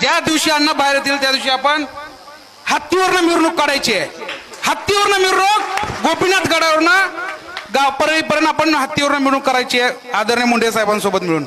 ज्या दिवशी अन्न बाहेर येतील त्या दिवशी आपण हत्तीवरनं मिरवणूक काढायची आहे. हत्तीवरनं मिरवणूक गोपीनाथ गडावरनं गाव आपण हत्तीवरनं मिरवणूक करायची आहे. आदरणीय मुंडे साहेबांसोबत मिळून.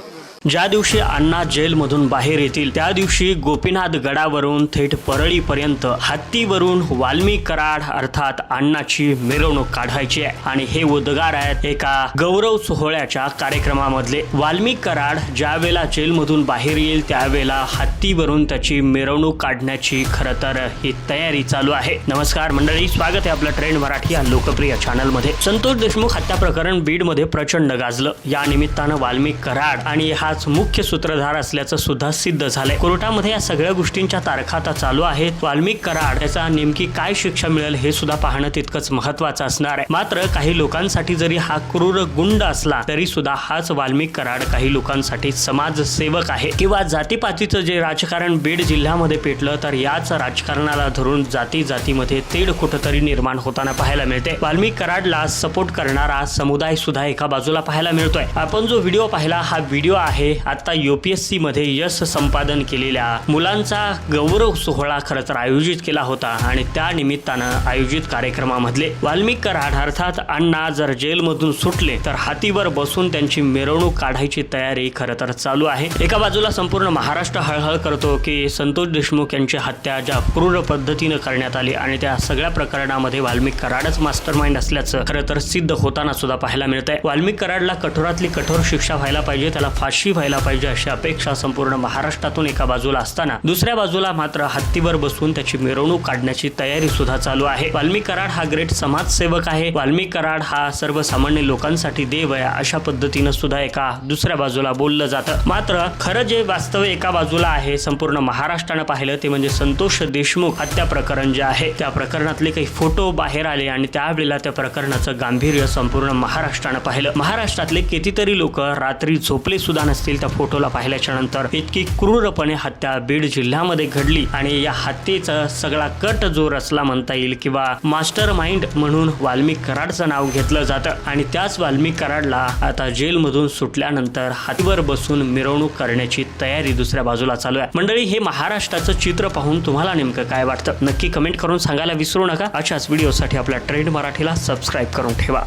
ज्या दिवशी अण्णा जेलमधून बाहेर येतील त्या दिवशी गोपीनाथ गडावरून थेट परळीपर्यंत हत्तीवरून वाल्मी कराड अर्थात अण्णाची मिरवणूक काढायची आहे. आणि हे उद्गार आहेत एका गौरव सोहळ्याच्या कार्यक्रमामधले. वाल्मी कराड ज्या वेळेला जेलमधून बाहेर येईल त्यावेळेला हत्तीवरून त्याची मिरवणूक काढण्याची खरं तर ही तयारी चालू आहे. नमस्कार मंडळी स्वागत आहे आपलं ट्रेंड मराठी या लोकप्रिय चॅनलमध्ये संतोष देशमुख हत्या प्रकरण बीडमध्ये प्रचंड गाजलं. या निमित्तानं वाल्मी कराड आणि हा हाच मुख्य सूत्रधार असल्याचं सुद्धा सिद्ध झालंय. कोर्टामध्ये या सगळ्या गोष्टींच्या तारखा आता चालू आहेत वाल्मिक कराड याचा नेमकी काय शिक्षा मिळेल हे सुद्धा पाहणं तितकंच महत्वाचं असणार आहे. मात्र काही लोकांसाठी जरी हा क्रूर गुंड असला तरी सुद्धा हाच वाल्मिक कराड काही लोकांसाठी समाजसेवक आहे. किंवा जातीपातीचं जे राजकारण बीड जिल्ह्यामध्ये पेटलं तर याच राजकारणाला धरून जाती जातीमध्ये तेढ कुठंतरी निर्माण होताना पाहायला मिळते. वाल्मिक कराडला सपोर्ट करणारा समुदाय सुद्धा एका बाजूला पाहायला मिळतोय. आपण जो व्हिडिओ पाहिला हा व्हिडिओ आहे आता युपीएससी मध्ये यश संपादन केलेल्या मुलांचा गौरव सोहळा खरं तर आयोजित केला होता आणि त्या निमित्तानं आयोजित कार्यक्रमामधले वाल्मिक कराड अर्थात अण्णा जर जेलमधून सुटले तर हातीवर बसून त्यांची मिरवणूक काढायची तयारी खरं तर चालू आहे. एका बाजूला संपूर्ण महाराष्ट्र हळहळ करतो की संतोष देशमुख यांची हत्या ज्या क्रूर पद्धतीनं करण्यात आली आणि त्या सगळ्या प्रकरणामध्ये वाल्मिक कराडच मास्टर माइंड असल्याचं खरं तर सिद्ध होताना सुद्धा पाहायला मिळत आहे वाल्मिक कराडला कठोरातली कठोर शिक्षा व्हायला पाहिजे त्याला फाशी व्हायला पाहिजे अशी अपेक्षा संपूर्ण महाराष्ट्रातून एका बाजूला असताना दुसऱ्या बाजूला मात्र हत्तीवर बसून त्याची मिरवणूक काढण्याची तयारी सुद्धा चालू आहे. वाल्मी कराड हा ग्रेट समाजसेवक आहे. वाल्मी कराड हा सर्वसामान्य लोकांसाठी देव आहे. अशा पद्धतीनं सुद्धा एका दुसऱ्या बाजूला बोललं जातं. मात्र खरं जे वास्तव एका बाजूला आहे संपूर्ण महाराष्ट्रानं पाहिलं ते म्हणजे संतोष देशमुख हत्या प्रकरण जे आहे त्या प्रकरणातले काही फोटो बाहेर आले आणि त्यावेळेला त्या प्रकरणाचं गांभीर्य संपूर्ण महाराष्ट्रानं पाहिलं. महाराष्ट्रातले कितीतरी लोक रात्री झोपले सुद्धा असतील त्या फोटोला पाहिल्याच्या नंतर इतकी क्रूरपणे हत्या बीड जिल्ह्यामध्ये घडली आणि या हत्येचा सगळा कट जो रचला म्हणता येईल किंवा मास्टर माइंड म्हणून वाल्मिक कराडचं नाव घेतलं जातं. आणि त्याच वाल्मिक कराडला आता जेलमधून सुटल्यानंतर हातीवर बसून मिरवणूक करण्याची तयारी दुसऱ्या बाजूला चालू आहे. मंडळी हे महाराष्ट्राचं चित्र पाहून तुम्हाला नेमकं काय वाटतं? नक्की कमेंट करून सांगायला विसरू नका. अशाच व्हिडिओसाठी आपल्या ट्रेंड मराठीला सबस्क्राईब करून ठेवा.